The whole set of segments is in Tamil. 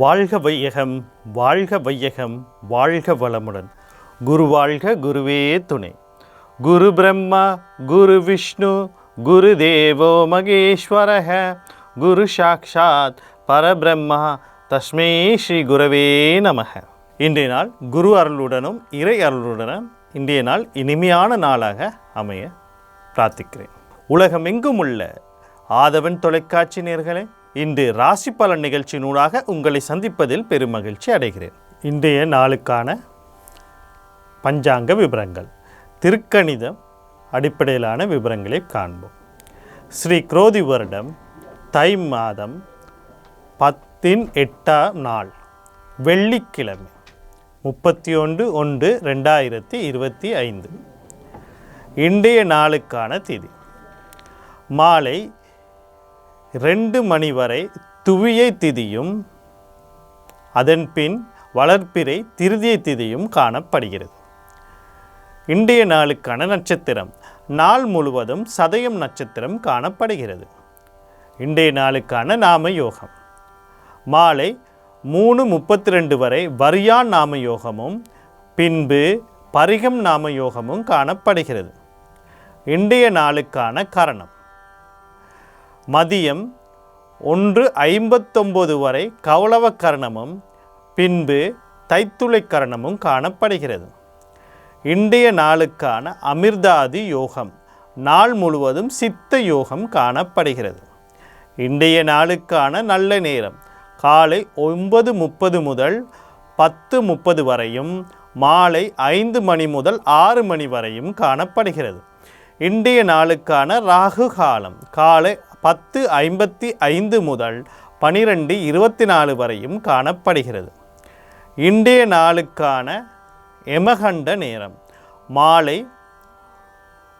வாழ்க வையகம் வாழ்க வையகம் வாழ்க வளமுடன். குரு வாழ்க குருவே துணை. குரு பிரம்மா குரு விஷ்ணு குரு தேவோ மகேஸ்வரக. குரு சாக்ஷாத் பரபிரம்மா தஸ்மே ஸ்ரீ குரவே நமக. இன்றைய நாள் குரு அருளுடனும் இறை அருளுடனும் இன்றைய நாள் இனிமையான நாளாக அமைய பிரார்த்திக்கிறேன். உலகமெங்கும் உள்ள ஆதவன் தொலைக்காட்சி நேர்களே இன்று ராசி பலன் நிகழ்ச்சியினூடாக உங்களை சந்திப்பதில் பெருமகிழ்ச்சி அடைகிறேன். இன்றைய நாளுக்கான பஞ்சாங்க விவரங்கள் திருக்கணிதம் அடிப்படையிலான விவரங்களை காண்போம். ஸ்ரீ குரோதி வருடம் தை மாதம் பத்தின் எட்டாம் நாள் வெள்ளிக்கிழமை முப்பத்தி ஒன்று ஒன்று ரெண்டாயிரத்தி இருபத்தி ஐந்து. இன்றைய நாளுக்கான திதி. மாலை ரெண்டு மணி வரை துவியை திதியும் அதன் பின் வளர்ப்பிறை திருதியை திதியும் காணப்படுகிறது. இன்றைய நாளுக்கான நட்சத்திரம் நாள் முழுவதும் சதயம் நட்சத்திரம் காணப்படுகிறது. இன்றைய நாளுக்கான நாம யோகம் மாலை மூணு முப்பத்தி ரெண்டு வரை வரியான் நாம யோகமும் பின்பு பரிகம் நாம யோகமும் காணப்படுகிறது. இன்றைய நாளுக்கான கரணம். மதியம் ஒன்று ஐம்பத்தொம்போது வரை கௌளவ கரணமும் பின்பு தைத்துளை கரணமும் காணப்படுகிறது. இன்றைய நாளுக்கான அமிர்தாதி யோகம் நாள் முழுவதும் சித்த யோகம் காணப்படுகிறது. இன்றைய நாளுக்கான நல்ல நேரம் காலை ஒன்பது முப்பது முதல் பத்து முப்பது வரையும் மாலை ஐந்து மணி முதல் ஆறு மணி வரையும் காணப்படுகிறது. இன்றைய நாளுக்கான ராகு காலம் காலை பத்து ஐம்பத்தி ஐந்து முதல் பனிரெண்டு இருபத்தி நாலு வரையும் காணப்படுகிறது. இன்றைய நாளுக்கான எமகண்ட நேரம். மாலை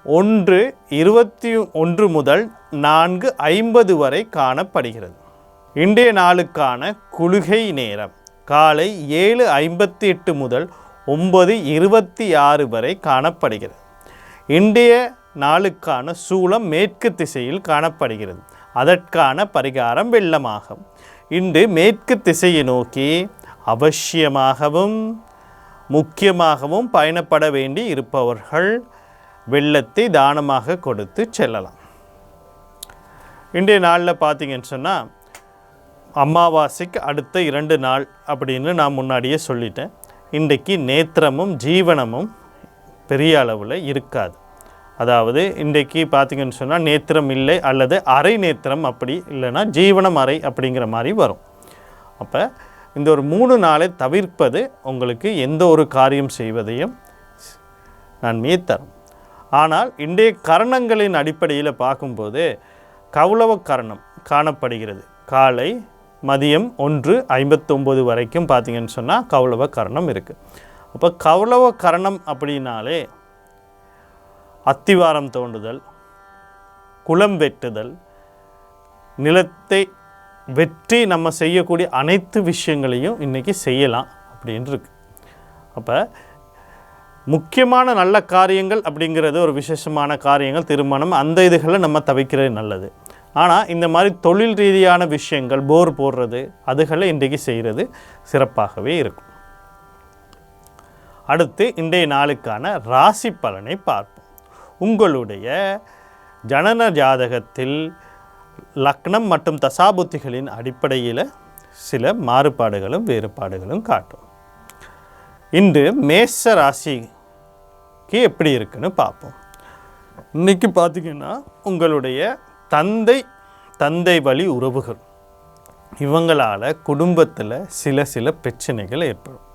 ஒன்று இருபத்தி ஒன்று முதல் நான்கு ஐம்பது வரை காணப்படுகிறது. இன்றைய நாளுக்கான குளிகை நேரம். காலை ஏழு ஐம்பத்தி எட்டு முதல் ஒன்பது இருபத்தி ஆறு வரை காணப்படுகிறது. இன்றைய நாளுக்கான சூளம் மேற்கு திசையில் காணப்படுகிறது. அதற்கான பரிகாரம் வெள்ளமாகும். இன்று மேற்கு திசையை நோக்கி அவசியமாகவும் முக்கியமாகவும் பயணப்பட வேண்டி இருப்பவர்கள் வெள்ளத்தை தானமாக கொடுத்து செல்லலாம். இன்றைய நாளில் பார்த்தீங்கன்னு சொன்னால் அமாவாசைக்கு அடுத்த இரண்டு நாள் அப்படின்னு நான் முன்னாடியே சொல்லிட்டேன். இன்றைக்கு நேத்திரமும் ஜீவனமும் பெரிய அளவில் இருக்காது. அதாவது இன்றைக்கு பார்த்தீங்கன்னு சொன்னால் நேத்திரம் இல்லை அல்லது அரை நேத்திரம் அப்படி இல்லைன்னா ஜீவனம் அறை அப்படிங்கிற மாதிரி வரும். அப்போ இந்த ஒரு மூணு நாளை தவிர்ப்பது உங்களுக்கு எந்த ஒரு காரியம் செய்வதையும் நன்மையை தரும் ஆனால் இன்றைய கரணங்களின் அடிப்படையில் பார்க்கும்போது கௌளவ கரணம் காணப்படுகிறது. காலை மதியம் ஒன்று ஐம்பத்தொம்போது வரைக்கும் பார்த்தீங்கன்னு சொன்னால் கௌளவ கரணம் இருக்குது அப்போ கௌளவ கரணம் அப்படின்னாலே அத்திவாரம் தோண்டுதல் குளம் வெட்டுதல் நிலத்தை வெற்றி நம்ம செய்யக்கூடிய அனைத்து விஷயங்களையும் இன்றைக்கி செய்யலாம் அப்படின்னு இருக்கு. அப்போ முக்கியமான நல்ல காரியங்கள் அப்படிங்கிறது ஒரு விசேஷமான காரியங்கள் திருமணம் அந்த இதுகளை நம்ம தவிக்கிறது நல்லது. ஆனால் இந்த மாதிரி தொழில் ரீதியான விஷயங்கள் போர் போடுறது அதுகளை இன்றைக்கு செய்கிறது சிறப்பாகவே இருக்கும். அடுத்து இன்றைய நாளுக்கான ராசி பலனை பார்ப்போம். உங்களுடைய ஜனன ஜாதகத்தில் லக்னம் மற்றும் தசாபுத்திகளின் அடிப்படையில் சில மாறுபாடுகளும் வேறுபாடுகளும் காட்டும். இன்று மேஷ ராசிக்கு எப்படி இருக்குன்னு பார்ப்போம். இன்னைக்கு பார்த்தீங்கன்னா உங்களுடைய தந்தை தந்தை வழி உறவுகள். இவங்களால் குடும்பத்தில் சில சில பிரச்சனைகள் ஏற்படும்.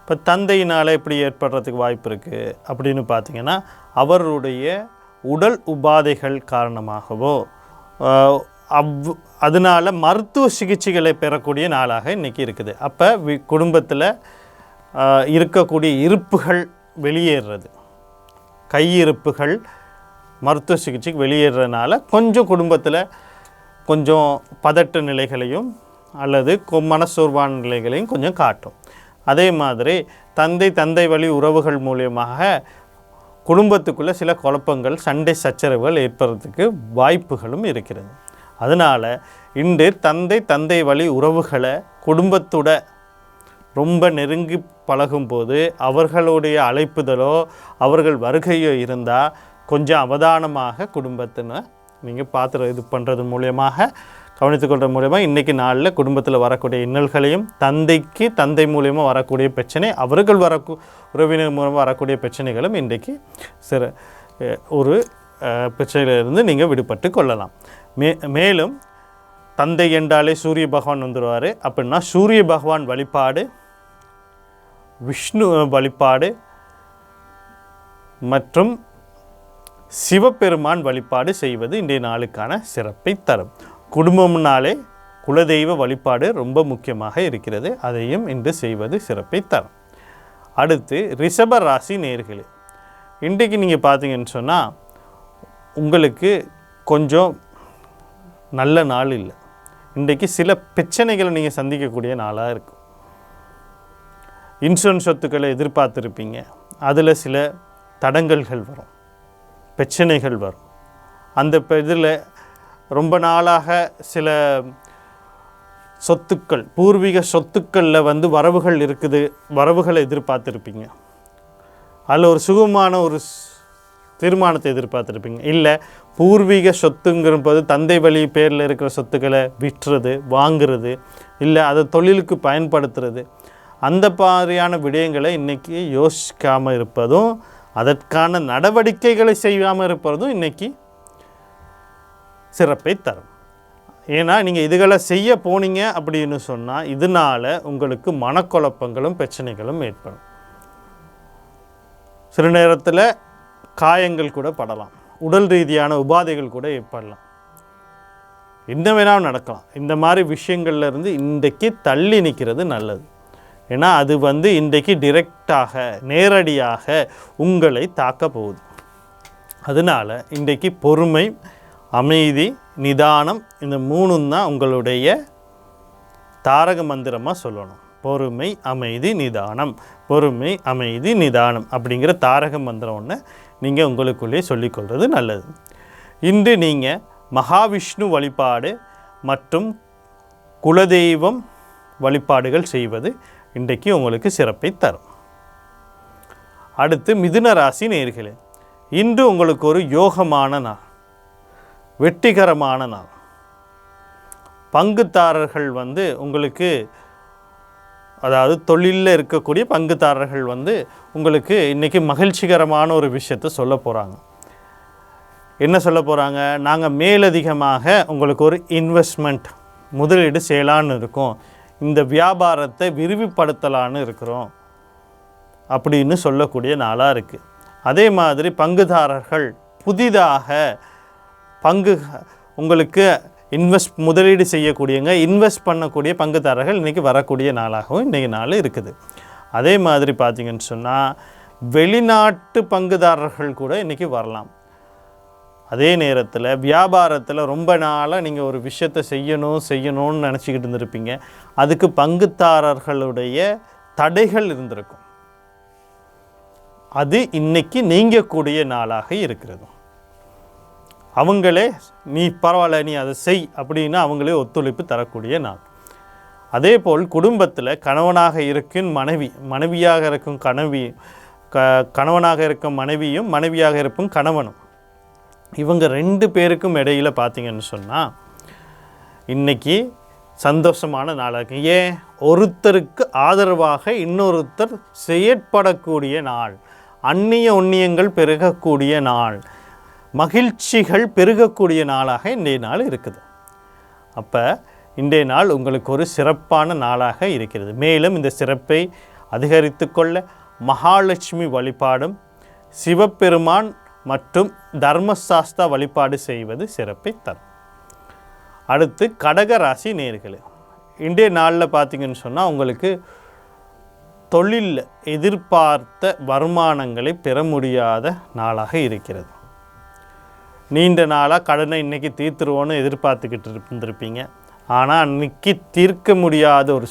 இப்போ தந்தையினால் எப்படி ஏற்படுறதுக்கு வாய்ப்பு இருக்குது அப்படின்னு பார்த்தீங்கன்னா அவருடைய உடல் உபாதைகள் காரணமாகவோ அவ் அதனால் மருத்துவ சிகிச்சைகளை பெறக்கூடிய நாளாக இன்றைக்கி இருக்குது. அப்போ வி குடும்பத்தில் இருக்கக்கூடிய இருப்புகள் வெளியேறுறது கையிருப்புகள் மருத்துவ சிகிச்சைக்கு வெளியேறதுனால கொஞ்சம் குடும்பத்தில் கொஞ்சம் பதட்ட நிலைகளையும் அல்லது மனசோர்வான நிலைகளையும் கொஞ்சம் காட்டும். அதே மாதிரி தந்தை தந்தை வழி உறவுகள் மூலியமாக குடும்பத்துக்குள்ளே சில குழப்பங்கள் சண்டை சச்சரவுகள் ஏற்படுறதுக்கு வாய்ப்புகளும் இருக்கிறது. அதனால் இன்று தந்தை தந்தை வழி உறவுகளை குடும்பத்துட ரொம்ப நெருங்கி பழகும்போது அவர்களுடைய அழைப்புதலோ அவர்கள் வருகையோ இருந்தால் கொஞ்சம் அவதானமாக குடும்பத்தினை நீங்கள் பார்த்து இது பண்ணுறது மூலியமாக கவனித்துக்கொள்கிற மூலயமா இன்றைக்கி நாளில் குடும்பத்தில் வரக்கூடிய இன்னல்களையும் தந்தைக்கு தந்தை மூலியமாக வரக்கூடிய பிரச்சனை அவர்கள் வர உறவினர் மூலமாக வரக்கூடிய பிரச்சனைகளும் இன்றைக்கு சிற ஒரு பிரச்சனையிலிருந்து நீங்கள் விடுபட்டு கொள்ளலாம். மே மேலும் தந்தை என்றாலே சூரிய பகவான் வந்துடுவார் அப்படின்னா சூரிய பகவான் வழிபாடு விஷ்ணு வழிபாடு மற்றும் சிவபெருமான் வழிபாடு செய்வது இன்றைய நாளுக்கான சிறப்பை தரும். குடும்பம்னாலே குலதெய்வ வழிபாடு ரொம்ப முக்கியமாக இருக்கிறது. அதையும் இன்று செய்வது சிறப்பை தரும். அடுத்து ரிஷப ராசி நேர்களே. இன்றைக்கு நீங்கள் பார்த்தீங்கன்னு சொன்னால் உங்களுக்கு கொஞ்சம் நல்ல நாள் இல்லை. இன்றைக்கு சில பிரச்சனைகளை நீங்கள் சந்திக்கக்கூடிய நாளாக இருக்கும். இன்சூரன்ஸ் சொத்துக்களை எதிர்பார்த்துருப்பீங்க. அதில் சில தடங்கல்கள் வரும். பிரச்சனைகள் வரும். அந்த இதில் ரொம்ப நாளாக சில சொத்துக்கள் பூர்வீக சொத்துக்களில் வந்து வரவுகள் இருக்குது வரவுகளை எதிர்பார்த்துருப்பீங்க. அதில் ஒரு சுகமான ஒரு ஸ்- தீர்மானத்தை எதிர்பார்த்துருப்பீங்க. இல்லை பூர்வீக சொத்துங்கிற போது தந்தை வழி பேரில் இருக்கிற சொத்துக்களை விற்றுறது வாங்குறது இல்லை அதை தொழிலுக்கு பயன்படுத்துறது அந்த மாதிரியான விடயங்களை இன்றைக்கி யோசிக்காமல் இருப்பதும் அதற்கான நடவடிக்கைகளை செய்யாமல் இருப்பதும் இன்றைக்கி சிறப்பை தரும். ஏன்னா நீங்கள் இதுகளை செய்ய போனீங்க அப்படின்னு சொன்னால் இதனால் உங்களுக்கு மனக்குழப்பங்களும் பிரச்சனைகளும் ஏற்படும். சில நேரத்தில் காயங்கள் கூட படலாம். உடல் ரீதியான உபாதைகள் கூட ஏற்படலாம். என்ன வேணாலும் நடக்கலாம். இந்த மாதிரி விஷயங்கள்ல இருந்து இன்றைக்கு தள்ளி நிற்கிறது நல்லது. ஏன்னா அது வந்து இன்றைக்கு டிரெக்டாக நேரடியாக உங்களை தாக்க போகுது. அதனால் இன்றைக்கு பொறுமை அமைதி நிதானம் இந்த மூணும் தான் உங்களுடைய தாரக மந்திரமாக சொல்லணும். பொறுமை அமைதி நிதானம். பொறுமை அமைதி நிதானம் அப்படிங்கிற தாரக மந்திரம் ஒன்று நீங்கள் உங்களுக்குள்ளே சொல்லிக்கொள்வது நல்லது. இன்று நீங்கள் மகாவிஷ்ணு வழிபாடு மற்றும் குலதெய்வம் வழிபாடுகள் செய்வது இன்றைக்கு உங்களுக்கு சிறப்பை தரும். அடுத்து மிதுன ராசி நேர்களே இன்று உங்களுக்கு ஒரு யோகமான நாள். வெற்றிகரமான நாள். பங்குதாரர்கள் வந்து உங்களுக்கு அதாவது தொழிலில் இருக்கக்கூடிய பங்குதாரர்கள் வந்து உங்களுக்கு இன்றைக்கி மகிழ்ச்சிகரமான ஒரு விஷயத்தை சொல்ல போகிறாங்க என்ன சொல்ல போகிறாங்க நாங்கள் மேலதிகமாக உங்களுக்கு ஒரு இன்வெஸ்ட்மெண்ட் முதலீடு செய்யலான்னு இருக்கோம். இந்த வியாபாரத்தை விரிவுபடுத்தலான்னு இருக்கிறோம். அப்படின்னு சொல்லக்கூடிய நாளாக இருக்குது அதே மாதிரி பங்குதாரர்கள் புதிதாக பங்கு உங்களுக்கு இன்வெஸ்ட் முதலீடு செய்யக்கூடியவங்க இன்வெஸ்ட் பண்ணக்கூடிய பங்குதாரர்கள் இன்றைக்கி வரக்கூடிய நாளாகவும் இன்றைக்கி நாள் இருக்குது. அதே மாதிரி பார்த்தீங்கன்னு சொன்னால் வெளிநாட்டு பங்குதாரர்கள் கூட இன்றைக்கி வரலாம். அதே நேரத்தில் வியாபாரத்தில் ரொம்ப நாளாக நீங்கள் ஒரு விஷயத்தை செய்யணும் செய்யணும்னு நினச்சிக்கிட்டு இருந்திருப்பீங்க. அதுக்கு பங்குதாரர்களுடைய தடைகள் இருந்திருக்கும். அது இன்னைக்கு நீங்கக்கூடிய நாளாக இருக்கிறது. அவங்களே நீ பரவாயில்ல நீ அதை செய் அப்படின்னு அவங்களே ஒத்துழைப்பு தரக்கூடிய நாள். அதே போல் குடும்பத்தில் கணவனாக இருக்கும் மனைவி மனைவியாக இருக்கும் கணவி க கணவனாக இருக்கும் மனைவியும் மனைவியாக இருக்கும் கணவனும். இவங்க ரெண்டு பேருக்கும் இடையில பார்த்தீங்கன்னு சொன்னால் இன்னைக்கு சந்தோஷமான நாளாக இருக்கும் ஏன்? ஒருத்தருக்கு ஆதரவாக இன்னொருத்தர் செயற்படக்கூடிய நாள். அந்நிய ஒன்னியங்கள் பெருகக்கூடிய நாள். மகிழ்ச்சிகள் பெருகக்கூடிய நாளாக இன்றைய நாள் இருக்குது. அப்போ இன்றைய நாள் உங்களுக்கு ஒரு சிறப்பான நாளாக இருக்கிறது. மேலும் இந்த சிறப்பை அதிகரித்து கொள்ள மகாலட்சுமி வழிபாடும் சிவபெருமான் மற்றும் தர்மசாஸ்தா வழிபாடு செய்வது சிறப்பை தரும். அடுத்து கடக ராசி நேர்களே இன்றைய நாளில் பார்த்தீங்கன்னு சொன்னால் உங்களுக்கு தொழிலில் எதிர்பார்த்த வருமானங்களை பெற முடியாத நாளாக இருக்கிறது. நீண்ட நாளாக கடனை இன்றைக்கி தீர்த்துருவோன்னு எதிர்பார்த்துக்கிட்டு இருந்திருப்பீங்க. ஆனால் அன்னைக்கு தீர்க்க முடியாத ஒரு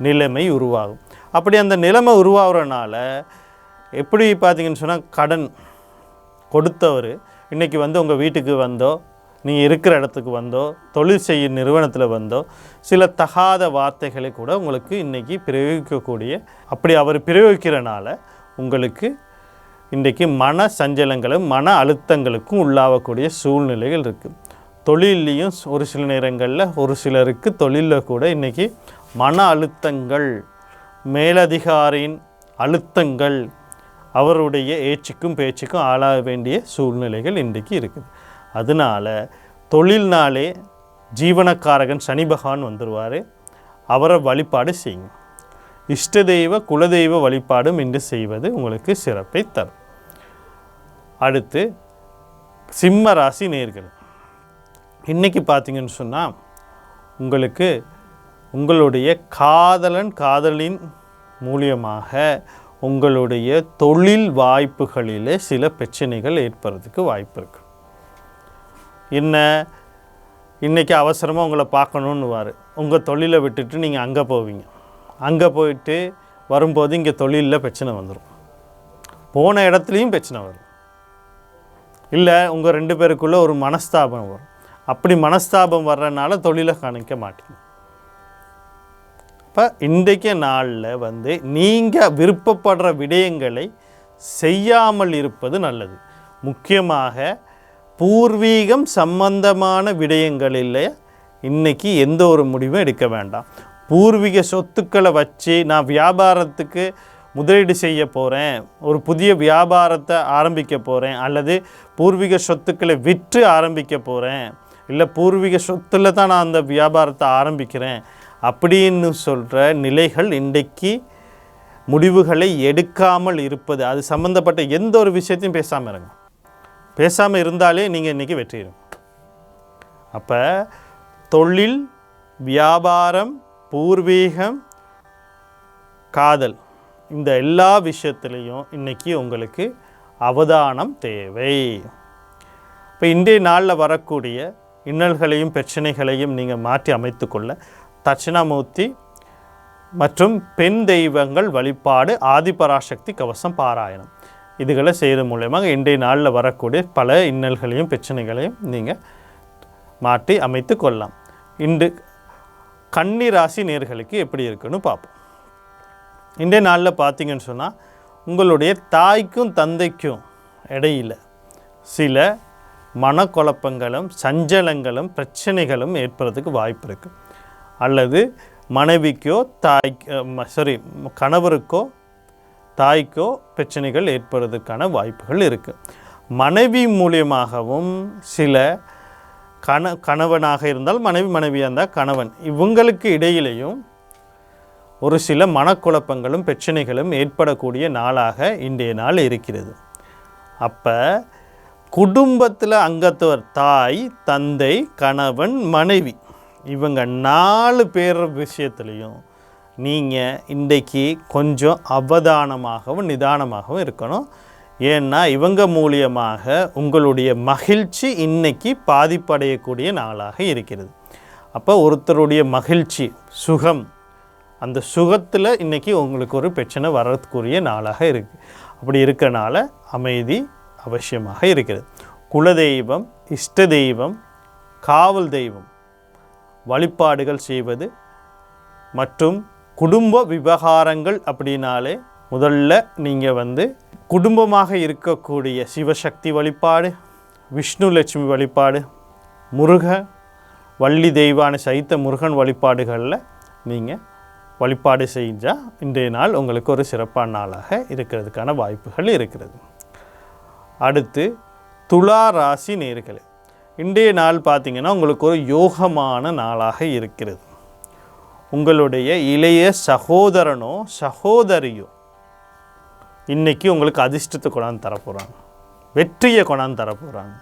நிலைமை உருவாகும். அப்படி அந்த நிலைமை உருவாகிறனால எப்படி பார்த்தீங்கன்னு சொன்னால் கடன் கொடுத்தவர் இன்றைக்கி வந்து உங்கள் வீட்டுக்கு வந்தோ நீங்கள் இருக்கிற இடத்துக்கு வந்தோ தொழில் செய்யும் நிறுவனத்தில் வந்தோ சில தகாத வார்த்தைகளை கூட உங்களுக்கு இன்றைக்கி பிரயோகிக்கக்கூடிய அப்படி அவர் பிரயோகிக்கிறனால உங்களுக்கு இன்றைக்கு மன சஞ்சலங்களும் மன அழுத்தங்களுக்கும் உள்ளாகக்கூடிய சூழ்நிலைகள் இருக்குது தொழிலையும் ஒரு சில நேரங்களில் ஒரு சிலருக்கு தொழிலில் கூட இன்றைக்கி மன அழுத்தங்கள் மேலதிகாரியின் அழுத்தங்கள் அவருடைய ஏச்சுக்கும் பேச்சுக்கும் ஆளாக வேண்டிய சூழ்நிலைகள் இன்றைக்கு இருக்குது. அதனால் தொழில்னாலே ஜீவனக்காரகன் சனி பகவான் வந்துடுவார் அவரை வழிபாடு செய்யுங்க. இஷ்ட தெய்வ குலதெய்வ வழிபாடும் இன்று செய்வது உங்களுக்கு சிறப்பை தரும். அடுத்து சிம்ம ராசி நேர்கள். இன்றைக்கி பார்த்தீங்கன்னு சொன்னால் உங்களுக்கு உங்களுடைய காதலன் காதலின் மூலியமாக உங்களுடைய தொழில் வாய்ப்புகளிலே சில பிரச்சனைகள் ஏற்படுறதுக்கு வாய்ப்பு இருக்கு. என்ன இன்றைக்கி அவசரமாக உங்களை பார்க்கணுன்னுவார் உங்கள் தொழிலை விட்டுட்டு நீங்கள் அங்கே போவீங்க. அங்கே போயிட்டு வரும்போது இங்கே தொழிலில் பிரச்சனை வந்துடும் போன இடத்துலையும் பிரச்சனை வரும். இல்லை உங்கள் ரெண்டு பேருக்குள்ளே ஒரு மனஸ்தாபம் வரும். அப்படி மனஸ்தாபம் வர்றதுனால தொழிலை காணிக்க மாட்டீங்க. இப்போ இன்றைக்கு நாளில் வந்து நீங்கள் விருப்பப்படுற விடயங்களை செய்யாமல் இருப்பது நல்லது. முக்கியமாக பூர்வீகம் சம்பந்தமான விடயங்களில் இன்றைக்கி எந்த ஒரு முடிவும் எடுக்க வேண்டாம். பூர்வீக சொத்துக்களை வச்சு நான் வியாபாரத்துக்கு முதலீடு செய்ய போகிறேன் ஒரு புதிய வியாபாரத்தை ஆரம்பிக்க போகிறேன் அல்லது பூர்வீக சொத்துக்களை விற்று ஆரம்பிக்க போகிறேன் இல்லை பூர்வீக சொத்தில் தான் நான் அந்த வியாபாரத்தை ஆரம்பிக்கிறேன் அப்படின்னு சொல்கிற நிலைகள் இன்றைக்கு முடிவுகளை எடுக்காமல் இருப்பது. அது சம்மந்தப்பட்ட எந்த ஒரு விஷயத்தையும் பேசாமல் இருங்க. பேசாமல் இருந்தாலே நீங்கள் இன்றைக்கி வெற்றிடும் அப்போ தொழில் வியாபாரம் பூர்வீகம் காதல் இந்த எல்லா விஷயத்துலேயும் இன்றைக்கி உங்களுக்கு அவதானம் தேவை. இப்போ இன்றைய நாளில் வரக்கூடிய இன்னல்களையும் பிரச்சனைகளையும் நீங்கள் மாற்றி அமைத்துக்கொள்ள தட்சிணாமூர்த்தி மற்றும் பெண் தெய்வங்கள் வழிபாடு ஆதிபராசக்தி கவசம் பாராயணம். இதுகளை செய்கிறது மூலயமாக இன்றைய நாளில் வரக்கூடிய பல இன்னல்களையும் பிரச்சனைகளையும் நீங்கள் மாற்றி அமைத்து கொள்ளலாம் இன்று கன்னி ராசி நேர்களுக்கு எப்படி இருக்குன்னு பார்ப்போம். இன்றைய நாளில் பார்த்தீங்கன்னு சொன்னால் உங்களுடைய தாய்க்கும் தந்தைக்கும் இடையில் சில மனக்குழப்பங்களும் சஞ்சலங்களும் பிரச்சனைகளும் ஏற்படுறதுக்கு வாய்ப்பு இருக்குது அல்லது மனைவிக்கோ தாய் சாரி கணவருக்கோ தாய்க்கோ பிரச்சனைகள் ஏற்படுறதுக்கான வாய்ப்புகள் இருக்குது மனைவி மூலியமாகவும் சில கண கணவனாக இருந்தால் மனைவி மனைவியாக இருந்தால் கணவன் இவங்களுக்கு இடையிலையும் ஒரு சில மனக்குழப்பங்களும் பிரச்சனைகளும் ஏற்படக்கூடிய நாளாக இன்றைய நாள் இருக்கிறது. அப்போ குடும்பத்தில் அங்கத்தவர் தாய் தந்தை கணவன் மனைவி இவங்க நாலு பேர் விஷயத்துலையும் நீங்கள் இன்றைக்கி கொஞ்சம் அவதானமாகவும் நிதானமாகவும் இருக்கணும். ஏன்னா இவங்க மூலியமாக உங்களுடைய மகிழ்ச்சி இன்றைக்கி பாதிப்படையக்கூடிய நாளாக இருக்கிறது. அப்போ ஒருத்தருடைய மகிழ்ச்சி சுகம் அந்த சுகத்தில் இன்றைக்கி உங்களுக்கு ஒரு பிரச்சனை வர்றதுக்குரிய நாளாக இருக்குது அப்படி இருக்கனால அமைதி அவசியமாக இருக்கிறது. குலதெய்வம் இஷ்ட தெய்வம் காவல் தெய்வம் வழிபாடுகள் செய்வது மற்றும் குடும்ப விவகாரங்கள் அப்படின்னாலே முதல்ல நீங்கள் வந்து குடும்பமாக இருக்கக்கூடிய சிவசக்தி வழிபாடு விஷ்ணு லட்சுமி வழிபாடு முருக வள்ளி தெய்வான சைத்த முருகன் வழிபாடுகளில் நீங்கள் வழிபாடு செஞ்சால் இன்றைய நாள் உங்களுக்கு ஒரு சிறப்பான நாளாக இருக்கிறதுக்கான வாய்ப்புகள் இருக்கிறது. அடுத்து துலா ராசி நேர்களே இன்றைய நாள் பார்த்தீங்கன்னா உங்களுக்கு ஒரு யோகமான நாளாக இருக்கிறது. உங்களுடைய இளைய சகோதரனோ சகோதரியோ இன்றைக்கி உங்களுக்கு அதிர்ஷ்டத்தை கொண்டாந்து தரப்போகிறாங்க வெற்றியை கொண்டாந்து தரப்போகிறாங்க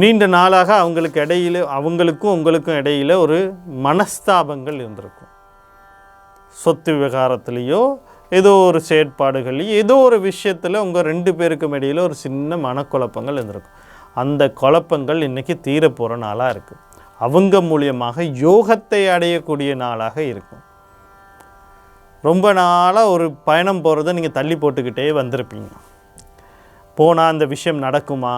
நீண்ட நாளாக அவங்களுக்கு இடையில அவங்களுக்கும் உங்களுக்கும் இடையில ஒரு மனஸ்தாபங்கள் இருந்திருக்கும். சொத்து விவகாரத்துலேயோ ஏதோ ஒரு செயற்பாடுகள்லையும் ஏதோ ஒரு விஷயத்தில் உங்கள் ரெண்டு பேருக்கும் இடையில ஒரு சின்ன மனக்குழப்பங்கள் இருந்திருக்கும். அந்த குழப்பங்கள் இன்றைக்கி தீரப்போகிற நாளாக இருக்குது அவங்க மூலியமாக யோகத்தை அடையக்கூடிய நாளாக இருக்கும். ரொம்ப நாளாக ஒரு பயணம் போகிறத நீங்கள் தள்ளி போட்டுக்கிட்டே வந்திருப்பீங்க. போனால் அந்த விஷயம் நடக்குமா?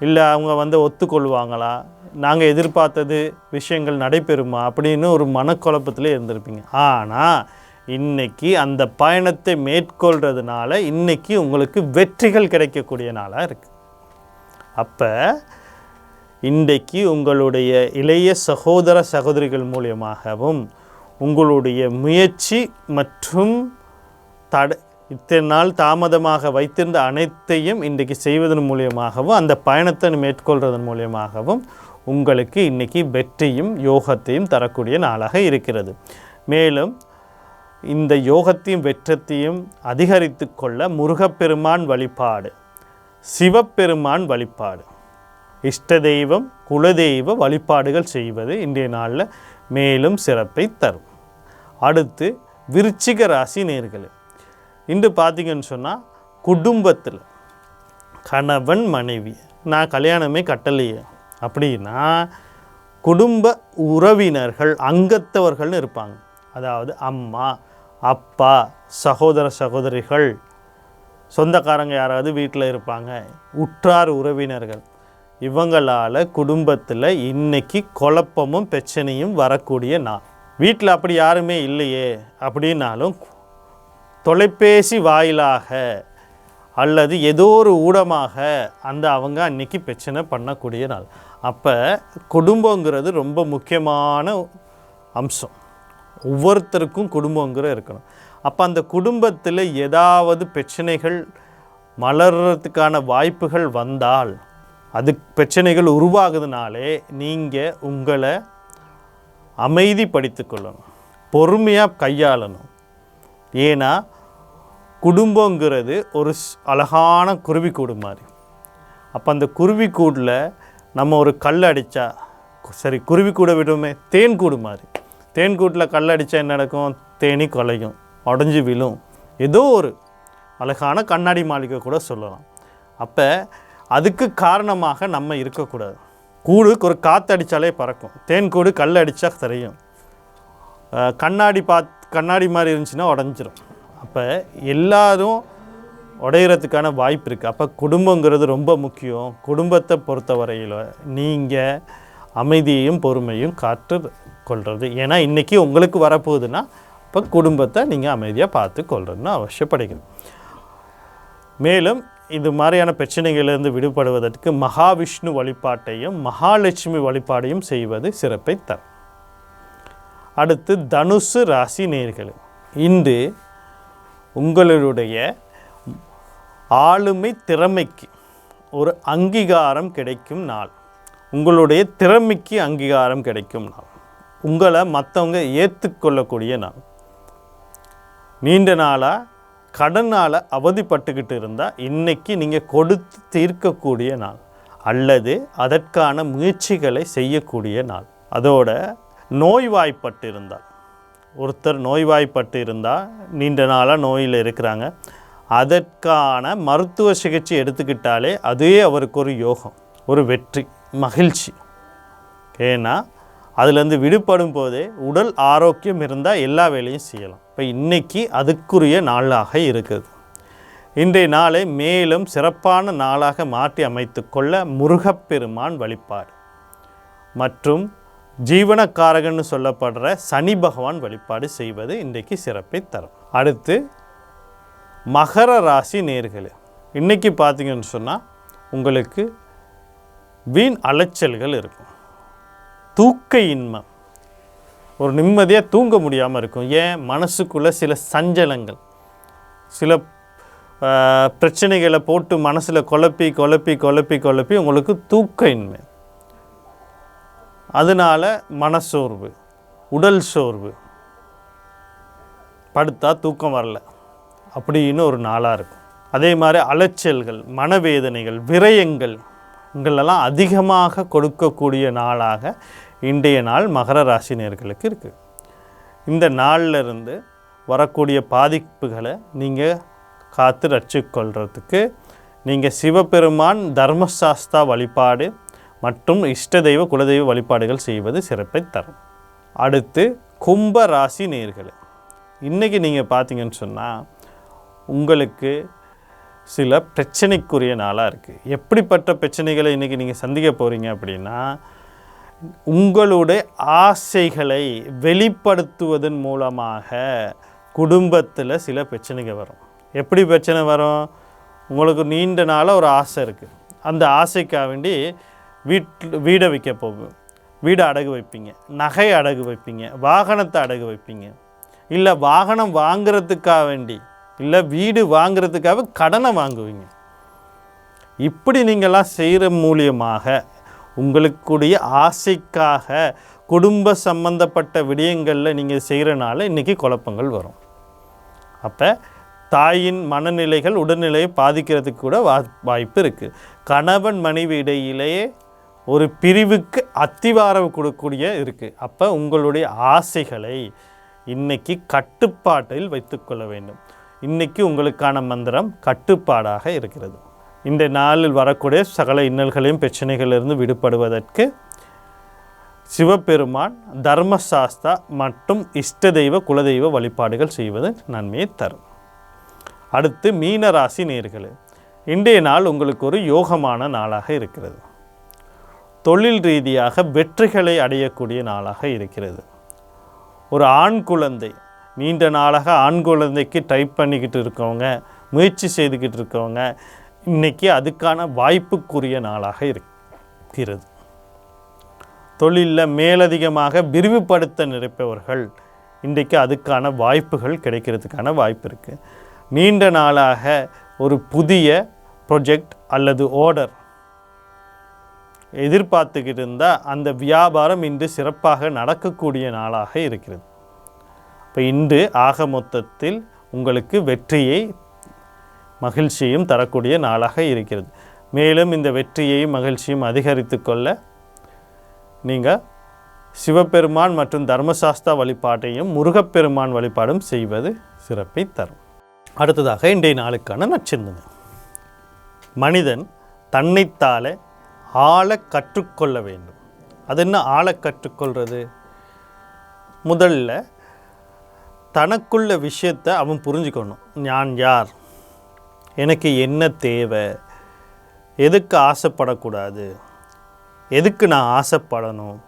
இல்லை அவங்க வந்து ஒத்துக்கொள்வாங்களா? நாங்கள் எதிர்பார்த்தது விஷயங்கள் நடைபெறுமா அப்படின்னு ஒரு மனக்குழப்பத்திலே இருந்திருப்பீங்க. ஆனால் இன்னைக்கு அந்த பயணத்தை மேற்கொள்கிறதுனால இன்றைக்கி உங்களுக்கு வெற்றிகள் கிடைக்கக்கூடிய நாளாக இருக்குது அப்போ இன்றைக்கு உங்களுடைய இளைய சகோதர சகோதரிகள் மூலியமாகவும் உங்களுடைய முயற்சி மற்றும் தட இத்தனை நாள் தாமதமாக வைத்திருந்த அனைத்தையும் இன்றைக்கு செய்வதன் மூலியமாகவும் அந்த பயணத்தை மேற்கொள்வதன் மூலியமாகவும் உங்களுக்கு இன்றைக்கி வெற்றியும் யோகத்தையும் தரக்கூடிய நாளாக இருக்கிறது. மேலும் இந்த யோகத்தையும் வெற்றத்தையும் அதிகரித்து கொள்ள முருகப்பெருமான் வழிபாடு சிவப்பெருமான் வழிபாடு இஷ்ட தெய்வம் குலதெய்வ வழிபாடுகள் செய்வது இன்றைய நாளில் மேலும் சிறப்பை தரும். அடுத்து விருச்சிக ராசி நேர்களே இன்று பார்த்தீங்கன்னு சொன்னால் குடும்பத்தில் கணவன் மனைவி நான் கல்யாணமே கட்டலையே அப்படின்னா குடும்ப உறவினர்கள் அங்கத்தவர்கள்னு இருப்பாங்க. அதாவது அம்மா அப்பா சகோதர சகோதரிகள் சொந்தக்காரங்க யாராவது வீட்டில் இருப்பாங்க உற்றார் உறவினர்கள். இவங்களால் குடும்பத்தில் இன்றைக்கி குழப்பமும் பிரச்சனையும் வரக்கூடிய நாள். வீட்டில் அப்படி யாருமே இல்லையே அப்படின்னாலும் தொலைபேசி வாயிலாக அல்லது ஏதோ ஒரு ஊடமாக அந்த அவங்க அன்னைக்கு பிரச்சனை பண்ணக்கூடிய நாள். அப்போ குடும்பங்கிறது ரொம்ப முக்கியமான அம்சம். ஒவ்வொருத்தருக்கும் குடும்பங்கிற இருக்கணும். அப்போ அந்த குடும்பத்தில் ஏதாவது பிரச்சனைகள் மலர்றதுக்கான வாய்ப்புகள் வந்தால் அது பிரச்சனைகள் உருவாகுதுனாலே நீங்கள் உங்களை அமைதிப்படுத்திக் கொள்ளணும். பொறுமையாக கையாளணும். ஏன்னா குடும்பங்கிறது ஒரு ஸ்- அழகான குருவிக்கூடு மாதிரி. அப்போ அந்த குருவிக்கூடில் நம்ம ஒரு கல் அடித்தா சரி குருவிக்கூடை விடுமே தேன் கூடு மாதிரி. தேன் கூட்டில் கல் அடித்தா என்ன நடக்கும்? தேனி கொலையும் உடஞ்சி விழும். ஏதோ ஒரு அழகான கண்ணாடி மாளிகை கூட சொல்லலாம். அப்போ அதுக்கு காரணமாக நம்ம இருக்கக்கூடாது. கூடு ஒரு காற்று அடித்தாலே பறக்கும். தேன் கூடு கல் அடித்தா தெரியும். கண்ணாடி பாத் கண்ணாடி மாதிரி இருந்துச்சுன்னா உடஞ்சிரும். அப்போ எல்லாரும் உடையிறதுக்கான வாய்ப்பு இருக்குது அப்போ குடும்பங்கிறது ரொம்ப முக்கியம். குடும்பத்தை பொறுத்தவரையில் நீங்கள் அமைதியையும் பொறுமையும் காற்று கொள்வது ஏன்னா இன்றைக்கி உங்களுக்கு வரப்போகுதுன்னா இப்போ குடும்பத்தை நீங்கள் அமைதியாக பார்த்து கொள்றதுன்னு அவசியப்படுகிறது. மேலும் இது மாதிரியான பிரச்சனைகளிலிருந்து விடுபடுவதற்கு மகாவிஷ்ணு வழிபாட்டையும் மகாலட்சுமி வழிபாடையும் செய்வது சிறப்பை தரும். அடுத்து தனுசு ராசி நேர்கள் இன்று உங்களுடைய ஆளுமை திறமைக்கு ஒரு அங்கீகாரம் கிடைக்கும் நாள். உங்களுடைய திறமைக்கு அங்கீகாரம் கிடைக்கும் நாள். உங்களை மற்றவங்க ஏற்றுக்கொள்ளக்கூடிய நாள். நீண்ட நாளாக கடனால் அவதிப்பட்டுக்கிட்டு இருந்தால் இன்றைக்கி நீங்கள் கொடுத்து தீர்க்கக்கூடிய நாள். அல்லது அதற்கான முயற்சிகளை செய்யக்கூடிய நாள். அதோட நோய்வாய்ப்பட்டு இருந்தால் ஒருத்தர் நோய்வாய்ப்பட்டு இருந்தால் நீண்ட நாளாக நோயில் இருக்கிறாங்க. அதற்கான மருத்துவ சிகிச்சை எடுத்துக்கிட்டாலே அதே அவருக்கு ஒரு யோகம் ஒரு வெற்றி மகிழ்ச்சி. ஏன்னா அதுலேருந்து விடுபடும் போதே உடல் ஆரோக்கியம் இருந்தால் எல்லா வேலையும் செய்யலாம். இப்போ இன்றைக்கி அதுக்குரிய நாளாக இருக்குது. இன்றைய நாளை மேலும் சிறப்பான நாளாக மாற்றி அமைத்துக்கொள்ள முருகப்பெருமான் வழிபாடு. மற்றும் ஜீவனக்காரகன்னு சொல்லப்படுற சனி பகவான் வழிபாடு செய்வது இன்றைக்கு சிறப்பை தரும். அடுத்து மகர ராசி நேர்களே இன்றைக்கி பார்த்தீங்கன்னு சொன்னால் உங்களுக்கு வீண் அலைச்சல்கள் இருக்கும். தூக்க இன்மை ஒரு நிம்மதியாக தூங்க முடியாமல் இருக்கும். ஏன்? மனசுக்குள்ளே சில சஞ்சலங்கள். சில பிரச்சனைகளை போட்டு மனசில் குழப்பி குழப்பி குழப்பி குழப்பி உங்களுக்கு தூக்க இன்மை அதனால் மனசோர்வு உடல் சோர்வு. படுத்தா தூக்கம் வரல. அப்படின்னு ஒரு நாளாக இருக்கும். அதே மாதிரி அலைச்சல்கள் மனவேதனைகள் விரயங்கள் இங்களெல்லாம் அதிகமாக கொடுக்கக்கூடிய நாளாக இன்றைய நாள் மகர ராசினியர்களுக்கு இருக்குது இந்த நாளில் இருந்து வரக்கூடிய பாதிப்புகளை நீங்கள் காத்து ரச்சிக்கொள்கிறதுக்கு நீங்கள் சிவபெருமான் தர்மசாஸ்தா வழிபாடு மற்றும் இஷ்ட தெய்வ குலதெய்வ வழிபாடுகள் செய்வது சிறப்பை தரும். அடுத்து கும்ப ராசி நேர்கள். இன்றைக்கி நீங்கள் பார்த்தீங்கன்னு சொன்னால் உங்களுக்கு சில பிரச்சனைக்குரிய நாளாக இருக்குது எப்படிப்பட்ட பிரச்சனைகளை இன்றைக்கி நீங்கள் சந்திக்க போகிறீங்க அப்படின்னா உங்களுடைய ஆசைகளை வெளிப்படுத்துவதன் மூலமாக குடும்பத்தில் சில பிரச்சனைகள் வரும். எப்படி பிரச்சனை வரும்? உங்களுக்கு நீண்ட நாளாக ஒரு ஆசை இருக்குது அந்த ஆசைக்காக வேண்டி வீட்டில் வீடை விற்க போகும் வீடை அடகு வைப்பீங்க. நகை அடகு வைப்பீங்க. வாகனத்தை அடகு வைப்பீங்க. இல்லை வாகனம் வாங்குறதுக்காக வேண்டி இல்லை வீடு வாங்குறதுக்காக கடனை வாங்குவீங்க. இப்படி நீங்களாம் செய்கிற மூலியமாக உங்களுக்குடைய ஆசைக்காக குடும்ப சம்பந்தப்பட்ட விடயங்களில் நீங்கள் செய்கிறனால இன்றைக்கி குழப்பங்கள் வரும். அப்போ தாயின் மனநிலைகள் உடல்நிலையை பாதிக்கிறதுக்கு கூட வா வாய்ப்பு இருக்குது கணவன் மனைவி இடையிலேயே ஒரு பிரிவுக்கு அத்திவாரம் கொடுக்கக்கூடிய இருக்குது அப்போ உங்களுடைய ஆசைகளை இன்னைக்கு கட்டுப்பாட்டில் வைத்துக்கொள்ள வேண்டும். இன்னைக்கு உங்களுக்கான மந்திரம் கட்டுப்பாடாக இருக்கிறது. இந்த நாளில் வரக்கூடிய சகல இன்னல்களையும் பிரச்சனைகளிலிருந்து விடுபடுவதற்கு சிவபெருமான் தர்மசாஸ்தா மற்றும் இஷ்ட தெய்வ குலதெய்வ வழிபாடுகள் செய்வது நன்மையை தரும். அடுத்து மீனராசி நேர்களே இன்றைய நாள் உங்களுக்கு ஒரு யோகமான நாளாக இருக்கிறது. தொழில் ரீதியாக வெற்றிகளை அடையக்கூடிய நாளாக இருக்கிறது. ஒரு ஆண் குழந்தை நீண்ட நாளாக ஆண் குழந்தைக்கு டைப் பண்ணிக்கிட்டு இருக்கவங்க முயற்சி செய்துக்கிட்டு இருக்கவங்க இன்றைக்கி அதுக்கான வாய்ப்புக்குரிய நாளாக இருக்கிறது. தொழிலில் மேலதிகமாக விரிவுபடுத்த நினைப்பவர்கள் இன்றைக்கு அதுக்கான வாய்ப்புகள் கிடைக்கிறதுக்கான வாய்ப்பு இருக்குது நீண்ட நாளாக ஒரு புதிய ப்ரொஜெக்ட் அல்லது ஆர்டர் எதிர்பார்த்துக்கிட்டு இருந்தால் அந்த வியாபாரம் இன்று சிறப்பாக நடக்கக்கூடிய நாளாக இருக்கிறது. இப்போ இன்று ஆக மொத்தத்தில் உங்களுக்கு வெற்றியை மகிழ்ச்சியும் தரக்கூடிய நாளாக இருக்கிறது. மேலும் இந்த வெற்றியையும் மகிழ்ச்சியும் அதிகரித்து கொள்ள நீங்கள் சிவபெருமான் மற்றும் தர்மசாஸ்தா வழிபாட்டையும் முருகப்பெருமான் வழிபாடும் செய்வது சிறப்பை தரும். அடுத்ததாக இன்றைய நாளுக்கான நச்சிந்தனை மனிதன் தன்னைத்தாலே ஆழ கற்றுக்கொள்ள வேண்டும். அது என்ன ஆழ கற்றுக்கொள்வது முதல்ல தனக்குள்ள விஷயத்தை அவன் புரிஞ்சுக்கணும். நான் யார்? எனக்கு என்ன தேவை? எதுக்கு ஆசைப்படக்கூடாது? எதுக்கு நான் ஆசைப்படணும்?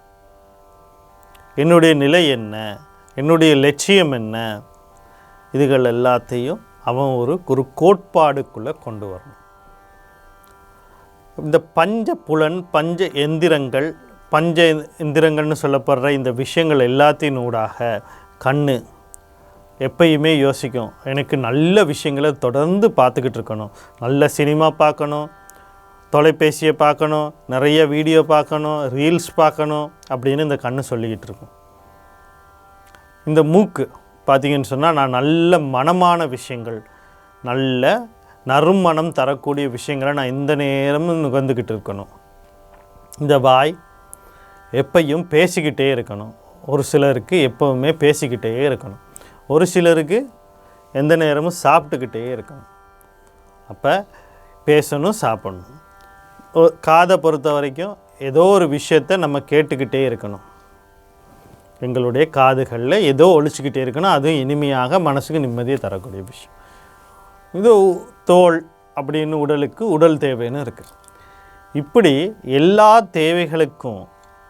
என்னுடைய நிலை என்ன? என்னுடைய லட்சியம் என்ன? இதுகள் எல்லாத்தையும் அவன் ஒரு ஒரு கோட்பாடுக்குள்ளே கொண்டு வரணும். இந்த பஞ்ச புலன் பஞ்ச எந்திரங்கள் பஞ்ச எந்திரங்கள்னு சொல்லப்படுற இந்த விஷயங்கள் எல்லாத்தையும் ஊடாக கண் எப்பயுமே யோசிக்கும். எனக்கு நல்ல விஷயங்களை தொடர்ந்து பார்த்துக்கிட்டு இருக்கணும். நல்ல சினிமா பார்க்கணும் தொலைபேசியை பார்க்கணும் நிறைய வீடியோ பார்க்கணும் ரீல்ஸ் பார்க்கணும் அப்படின்னு இந்த கண்ணு சொல்லிக்கிட்டு இருக்கும். இந்த மூக்கு பார்த்தீங்கன்னு சொன்னால் நான் நல்ல மனமான விஷயங்கள் நல்ல நறுமணம் தரக்கூடிய விஷயங்களை நான் இந்த நேரமும் நுகர்ந்துக்கிட்டு இருக்கணும். இந்த வாய் எப்பையும் பேசிக்கிட்டே இருக்கணும். ஒரு சிலருக்கு எப்போவுமே பேசிக்கிட்டே இருக்கணும். ஒரு சிலருக்கு எந்த நேரமும் சாப்பிட்டுக்கிட்டே இருக்கணும். அப்போ பேசணும் சாப்பிடணும். காதை பொறுத்த வரைக்கும் ஏதோ ஒரு விஷயத்தை நம்ம கேட்டுக்கிட்டே இருக்கணும். எங்களுடைய காதுகளில் ஏதோ ஒழிச்சுக்கிட்டே இருக்கணும். அதுவும் இனிமையாக மனசுக்கு நிம்மதியை தரக்கூடிய விஷயம். இது தோல் அப்படின்னு உடலுக்கு உடல் தேவைன்னு இருக்குது இப்படி எல்லா தேவைகளுக்கும்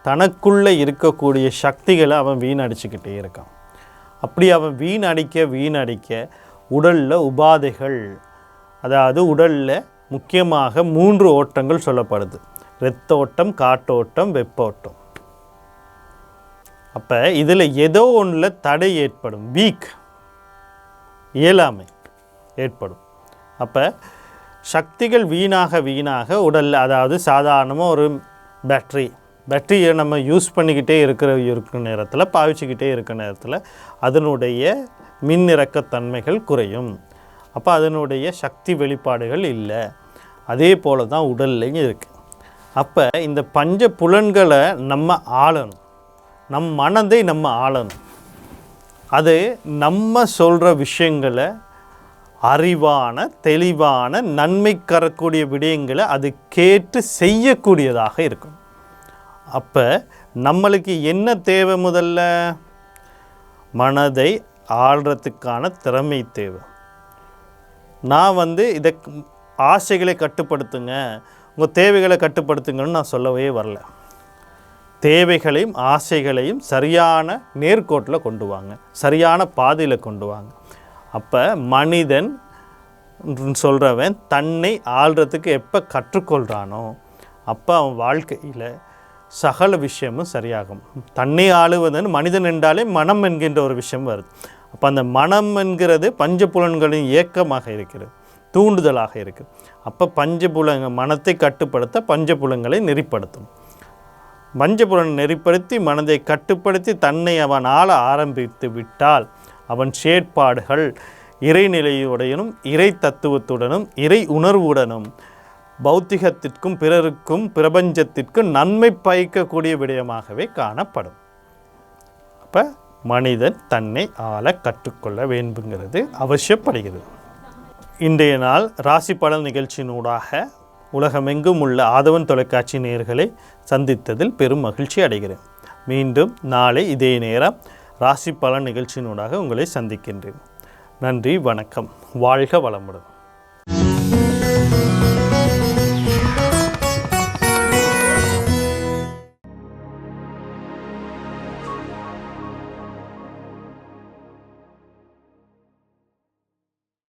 தனக்குள்ளே இருக்கக்கூடிய சக்திகளை அவன் வீணடிச்சுக்கிட்டே இருக்கான். அப்படி அவன் வீணடிக்க வீணடிக்க உடலில் உபாதைகள் அதாவது உடலில் முக்கியமாக மூன்று ஓட்டங்கள் சொல்லப்படுது. இரத்த காட்டோட்டம் வெப்போட்டம். அப்போ இதில் ஏதோ ஒன்றில் தடை ஏற்படும். வீக். இயலாமை ஏற்படும். அப்போ சக்திகள் வீணாக வீணாக உடலில் அதாவது சாதாரணமாக ஒரு பேட்ரி பேட்டரியை நம்ம யூஸ் பண்ணிக்கிட்டே இருக்கிற இருக்கிற நேரத்தில் பாவிச்சுக்கிட்டே இருக்கிற நேரத்தில் அதனுடைய மின்னிறக்கத்தன்மைகள் குறையும். அப்போ அதனுடைய சக்தி வெளிப்பாடுகள் இல்லை. அதே போல தான் உடல்லையும் இருக்குது அப்போ இந்த பஞ்ச புலன்களை நம்ம ஆளணும். நம் மனதை நம்ம ஆளணும். அது நம்ம சொல்கிற விஷயங்களை அறிவான தெளிவான நன்மை கரக்கூடிய விடயங்களை அது கேட்டு செய்யக்கூடியதாக இருக்கும். அப்போ நம்மளுக்கு என்ன தேவை முதல்ல? மனதை ஆள்றதுக்கான திறமை தேவை. நான் வந்து இதை ஆசைகளை கட்டுப்படுத்துங்க உங்கள் தேவைகளை கட்டுப்படுத்துங்கன்னு நான் சொல்லவே வரல. தேவைகளையும் ஆசைகளையும் சரியான நேர்கோட்டில் கொண்டு வாங்க சரியான பாதையில் கொண்டு வாங்க. அப்போ மனிதன் சொல்கிறவன் தன்னை ஆள்றதுக்கு எப்போ கற்றுக்கொள்கிறானோ அப்போ அவன் வாழ்க்கையில் சகல விஷயமும் சரியாகும். தன்னை ஆளுவதன் மனிதன் என்றாலே மனம் என்கின்ற ஒரு விஷயம் வருது. அப்போ அந்த மனம் என்கிறது பஞ்சபுலன்களின் இயக்கமாக இருக்கிறது. தூண்டுதலாக இருக்குது அப்போ பஞ்சபுலங்க மனத்தை கட்டுப்படுத்த பஞ்சபுலங்களை நெறிப்படுத்தும். பஞ்சபுலன் நெறிப்படுத்தி மனதை கட்டுப்படுத்தி தன்னை அவன் ஆள ஆரம்பித்து விட்டால் அவன் செயற்பாடுகள் இறைநிலையுடனும் இறை தத்துவத்துடனும் இறை உணர்வுடனும் பௌத்திகத்திற்கும் பிறருக்கும் பிரபஞ்சத்திற்கும் நன்மை பயக்கக்கூடிய விடயமாகவே காணப்படும். அப்போ மனிதன் தன்னை ஆள கற்றுக்கொள்ள வேண்டுங்கிறது அவசியப்படுகிறது. இன்றைய நாள் ராசி பலன் நிகழ்ச்சியினூடாக உலகமெங்கும் உள்ள ஆதவன் தொலைக்காட்சி நேர்களை சந்தித்ததில் பெரும் மகிழ்ச்சி அடைகிறேன். மீண்டும் நாளை இதே நேரம் ராசி பலன் நிகழ்ச்சியினூடாக உங்களை சந்திக்கின்றேன். நன்றி வணக்கம். வாழ்க வளமுடன்.